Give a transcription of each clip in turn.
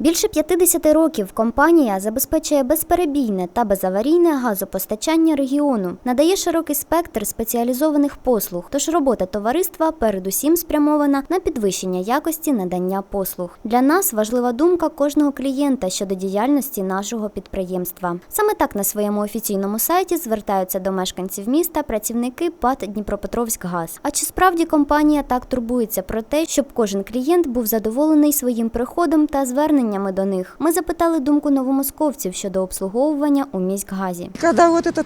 Більше 50 років компанія забезпечує безперебійне та безаварійне газопостачання регіону, надає широкий спектр спеціалізованих послуг. Тож робота товариства передусім спрямована на підвищення якості надання послуг. Для нас важлива думка кожного клієнта щодо діяльності нашого підприємства. Саме так на своєму офіційному сайті звертаються до мешканців міста працівники ПАТ Дніпропетровськгаз. А чи справді компанія так турбується про те, щоб кожен клієнт був задоволений своїм приходом та зверненнями до них? Ми запитали думку новомосковців щодо обслуговування у міськгазі. Когда вот этот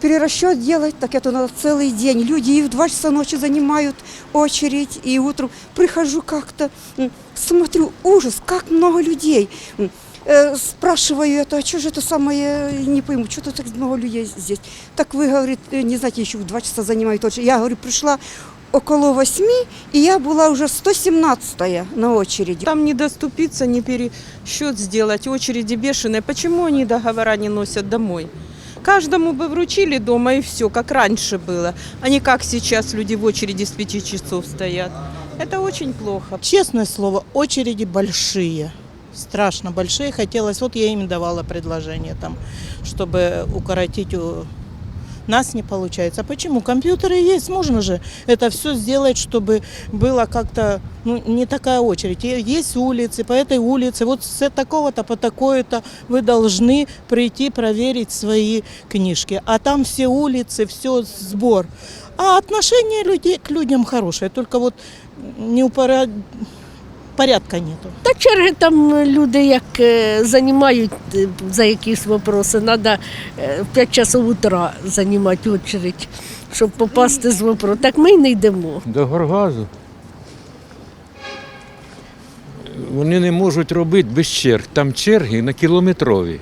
перерасчет делать, так это надо целый день. Люди и в 2 часа ночи занимают очередь, и утром прихожу как-то, м, смотрю, ужас, как много людей. М, э, Спрашиваю это, а что же это самое, не пойму, что тут так много людей здесь. Так вы, говорит, э, не знаете, еще в 2 часа занимают очередь. Я, говорю, пришла около восьми, и я была уже 117-я на очереди. Там не доступиться, не пересчет сделать, очереди бешеные. Почему они договора не носят домой? Каждому бы вручили дома и все, как раньше было, а не как сейчас люди в очереди с пяти часов стоят. Это очень плохо. Честное слово, очереди большие. Страшно большие. Хотелось, вот я им давала предложение там, чтобы укоротить у нас не получается. А почему? Компьютеры есть, можно же это все сделать, чтобы было как-то ну, не такая очередь. Есть улицы, по этой улице, вот с такого-то по такое-то вы должны прийти проверить свои книжки. А там все улицы, все сбор. А отношение людей к людям хорошее, только вот не упора... порядка нету. Черги там люди як е, займають е, за якісь вопроси. Треба в 5 часов утра займати очередь, щоб попасти з вопросу. Так ми й не йдемо. До горгазу. Вони не можуть робити без черг. Там черги на кілометрові.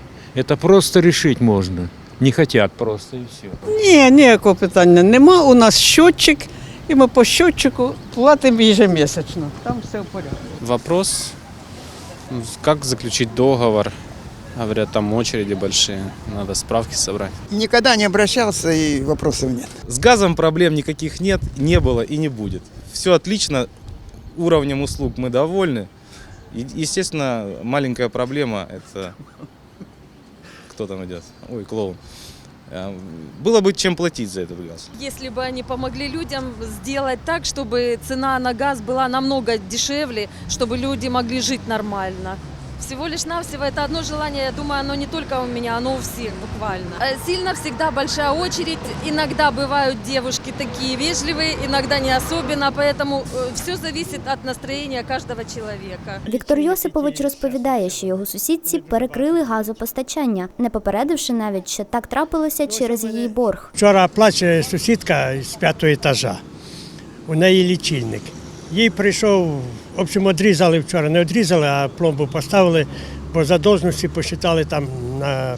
Це просто рішити можна. Не хочуть просто і все. Ні, ніякого питання нема. У нас щотчик, і ми по щотчику платимо ежемісячно. Там все в порядку. Вопрос, как заключить договор. Говорят, там очереди большие, надо справки собрать. Никогда не обращался и вопросов нет. С газом проблем никаких нет, не было и не будет. Все отлично, уровнем услуг мы довольны. Естественно, маленькая проблема – это… Кто там идет? Ой, клоун. Э, Было бы чем платить за этот газ. Если бы они помогли людям сделать так, чтобы цена на газ была намного дешевле, чтобы люди могли жить нормально. Всего лишь навсего это одно желание, я думаю, оно не только у меня, оно у всех буквально. Э, Сильно всегда большая очередь, иногда бывают девушки такие вежливые, иногда не особенно, поэтому все зависит от настроения каждого человека. Віктор Йосипович розповідає, що його сусідці перекрили газопостачання, не попередивши навіть, що так трапилося через її борг. Вчора плаче сусідка з п'ятого етажа. У неї лічильник. Їй прийшов, в общем, одрізали вчора, не одрізали, а пломбу поставили, бо задовженості посчитали там на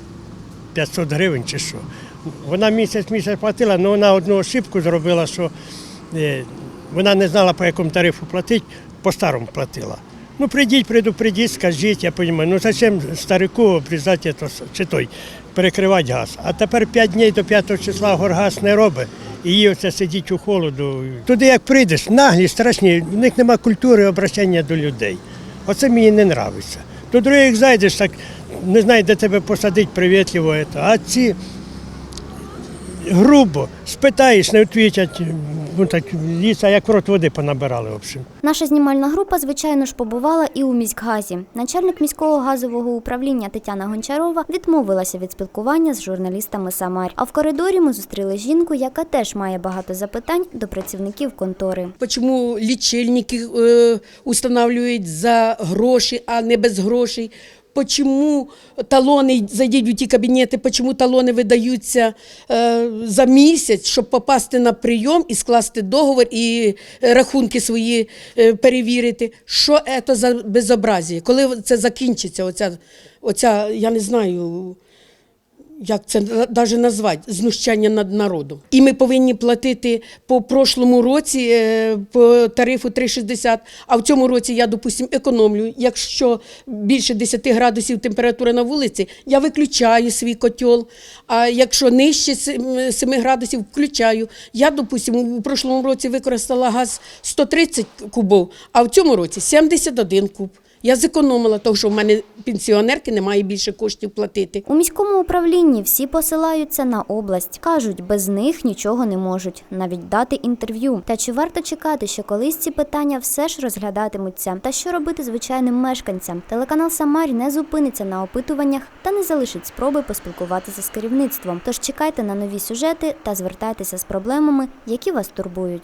500 гривень чи що. Вона місяць місяць платила, але вона одну ошибку зробила, що е, вона не знала, по якому тарифу платити, по-старому платила. Ну, прийдіть, предупредіть, скажіть, я розумію, ну зачем старику обрізати чи той, перекривати газ. А тепер 5 днів до 5 числа горгаз не робить. І її оце сидіть у холоду. Туди як прийдеш, наглі, страшні, в них нема культури обращення до людей. Оце мені не подобається. До других зайдеш, так не знаю, де тебе посадить привітливо. А ці грубо спитаєш, не відповідять, ну так ліса, як в рот води понабирали. В общем. Наша знімальна група, звичайно ж, побувала і у міськгазі. Начальник міського газового управління Тетяна Гончарова відмовилася від спілкування з журналістами Самар. А в коридорі ми зустріли жінку, яка теж має багато запитань до працівників контори. Чому лічильники е, устанавливають за гроші, а не без грошей? Почому талони, зайдіть у ті кабінети, почому талони видаються е, за місяць, щоб попасти на прийом і скласти договор і е, рахунки свої е, перевірити? Що це за безобразие? Коли це закінчиться, оця, оця я не знаю, як це навіть назвати, знущання над народом. І ми повинні платити по прошлому році е, по тарифу 3,60, а в цьому році я, допустим, економлю. Якщо більше 10 градусів температура на вулиці, я виключаю свій котел, а якщо нижче 7 7 градусів, включаю. Я, допустим, у прошлому році використала газ 130 кубов, а в цьому році 71 куб. Я зекономила, тому що в мене пенсіонерки немає більше коштів платити. У міському управлінні всі посилаються на область. Кажуть, без них нічого не можуть, навіть дати інтерв'ю. Та чи варто чекати, що колись ці питання все ж розглядатимуться? Та що робити звичайним мешканцям? Телеканал Самарі не зупиниться на опитуваннях та не залишить спроби поспілкуватися з керівництвом. Тож чекайте на нові сюжети та звертайтеся з проблемами, які вас турбують.